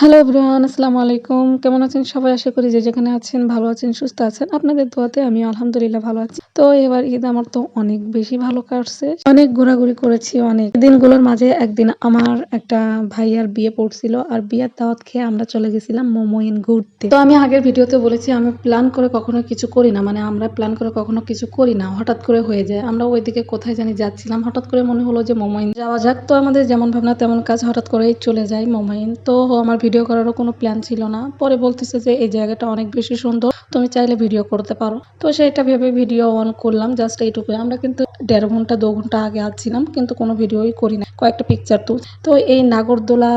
Hello everyone, আসসালামু আলাইকুম। কেমন আছেন সবাই? আশা করি যে যেখানে আছেন, ভালো আছেন, সুস্থ আছেন। আপনাদের দোয়াতে আমি আলহামদুলিল্লাহ ভালো আছি। তো এবার ঈদ আমার তো অনেক বেশি ভালো কাটছে। অনেক ঘোরাঘুরি করেছি, অনেক। দিনগুলোর মাঝে একদিন আমার একটা ভাইয়ার বিয়ে পড়ছিল, আর বিয়ের দাওয়াত খেয়ে আমরা চলে গেছিলাম মোমোইন ঘুরতে। তো আমি আগের ভিডিওতে বলেছি, আমি প্ল্যান করে কখনো কিছু করি না। মানে আমরা প্ল্যান করে কখনো কিছু করি না, হঠাৎ করে হয়ে যায়। আমরা ওইদিকে কোথায় জানি যাচ্ছিলাম, হঠাৎ করে মনে হলো যে মোমাইন যাওয়া যাক। তো আমাদের যেমন ভাবনা তেমন কাজ হঠাৎ করেই চলে যায় মোমাইন। তো আমার ভিডিও করারও কোনো প্ল্যান ছিল না। পরে বলতেছে যে, এই জায়গাটা অনেক বেশি সুন্দর, তুমি চাইলে ভিডিও করতে পারো। তো সেটা ভেবে ভিডিও অন করলাম জাস্ট এইটুকু আমরা কিন্তু দেড় ঘণ্টা, দু ঘণ্টা আগে আসছিলাম কিন্তু কোনো ভিডিওই করি না কয়েকটা পিকচার তুল। তো এই নাগরদোলা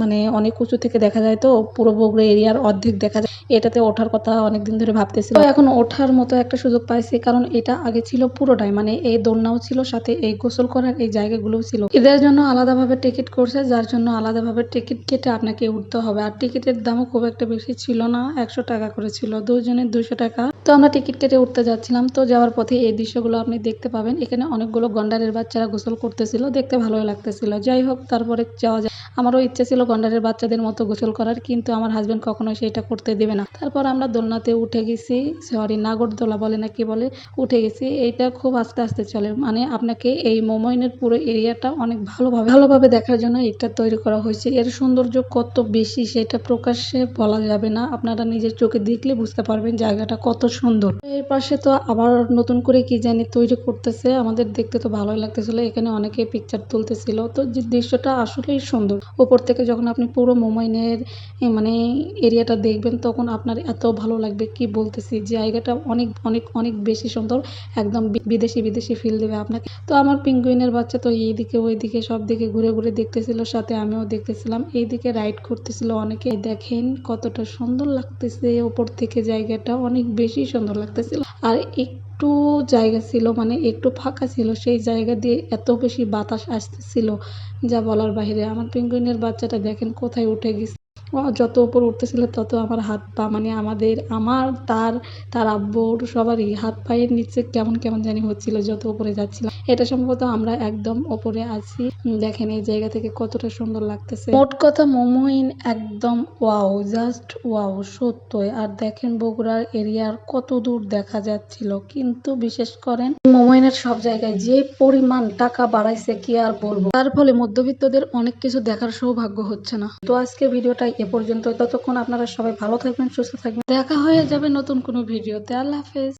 মানে অনেক উঁচু থেকে দেখা যায় তো, পুরো বগুড়া এরিয়ার অর্ধেক দেখা যায়। এটাতে ওঠার কথা অনেকদিন ধরে ভাবতেছি তো এখন ওঠার মতো একটা সুযোগ পাইছি, কারণ এটা আগে ছিল পুরোটাই মানে এই দোলনাও ছিল, সাথে এই গোসল করার এই জায়গাগুলোও ছিল। এদের জন্য আলাদাভাবে টিকিট করছে, যার জন্য আলাদাভাবে টিকিট কেটে আপনাকে উঠতে হবে। আর টিকিটের দামও খুব একটা বেশি ছিল না, একশো টাকা করে ছিল। দুজনের দুশো টাকা। তো আমরা টিকিট কেটে উঠতে যাচ্ছিলাম। তো যাওয়ার পথে এই দৃশ্যগুলো আপনি দেখতে পাবেন। এখানে অনেকগুলো গন্ডারের বাচ্চারা গোসল করতেছিল। দেখতে ভালোই লাগতেছিল। যাই হোক, তারপরে যাওয়া যায় আমারও ইচ্ছে ছিল গন্ডারের বাচ্চাদের মতো গোসল করার, কিন্তু আমার হাজবেন্ড কখনোই সেটা করতে দেবে না। তারপর আমরা দোলনাতে উঠে গেছি সরি নাগরদোলা বলে না কি বলে, উঠে গেছি। এইটা খুব আস্তে আস্তে চলে। মানে আপনাকে এই মোমাইনের পুরো এরিয়াটা অনেক ভালোভাবে ভালোভাবে দেখার জন্য এটা তৈরি করা হয়েছে। এর সৌন্দর্য কত বেশি সেটা প্রকাশ্যে বলা যাবে না। আপনারা নিজের চোখে দেখলে বুঝতে পারবেন জায়গাটা কত সুন্দর। এর পাশে তো আবার নতুন করে কি জানি তৈরি করতেছে। আমাদের দেখতে তো ভালোই লাগতেছিল। এখানে অনেকে পিকচার তুলতেছিল। তো যে দৃশ্যটা আসলেই সুন্দর। উপর থেকে যখন আপনি পুরো মোমাইনের মানে এরিয়াটা দেখবেন, তখন আপনার এত ভালো লাগবে কি বলতেছি, জায়গাটা অনেক অনেক অনেক বেশি সুন্দর, একদম বিদেশি বিদেশি ফিল দেবে আপনাকে। তো আমার পিঙ্গুইনের বাচ্চা তো এইদিকে, ওইদিকে, সব দিকে ঘুরে ঘুরে দেখতেছিল, সাথে আমিও দেখতেছিলাম। এইদিকে রাইড করতেছিল অনেকে। দেখেন কতটা সুন্দর লাগতেছে ওপর থেকে জায়গাটা অনেক বেশি সুন্দর লাগতেছিল। আর একটু জায়গা ছিল মানে একটু ফাঁকা ছিল, সেই জায়গা দিয়ে এত বেশি বাতাস আসতেছিল যা বলার বাহিরে আমার পেঙ্গুইনের বাচ্চাটা দেখেন কোথায় উঠে গেছে। যত উপর উঠতেছিল তত আমার হাত পা মানে আমাদের, আমার, তার তার আব্বুর সবারই হাত পায়ের নিচে কেমন কেমন জানি হচ্ছিল যত উপরে যাচ্ছিলাম। এটা সম্ভবত আমরা একদম উপরে আছি। দেখেন এই জায়গা থেকে কতটা সুন্দর লাগতেছে। মোট কথা মোমোইন একদম ওয়াও, জাস্ট ওয়াও, সত্যই। আর দেখেন বগুড়ার এরিয়ার কত দূর দেখা যাচ্ছিল। কিন্তু বিশেষ করেন মোমোইনের সব জায়গায় যে পরিমাণ টাকা বাড়াইছে, কি আর বলব। তার ফলে মধ্যবিত্তদের অনেক কিছু দেখার সৌভাগ্য হচ্ছে না। তো আজকে ভিডিওটা এ পর্যন্ত। ততক্ষণ আপনারা সবাই ভালো থাকবেন, সুস্থ থাকবেন। দেখা হয়ে যাবে নতুন কোনো ভিডিওতে। আল্লাহ হাফেজ।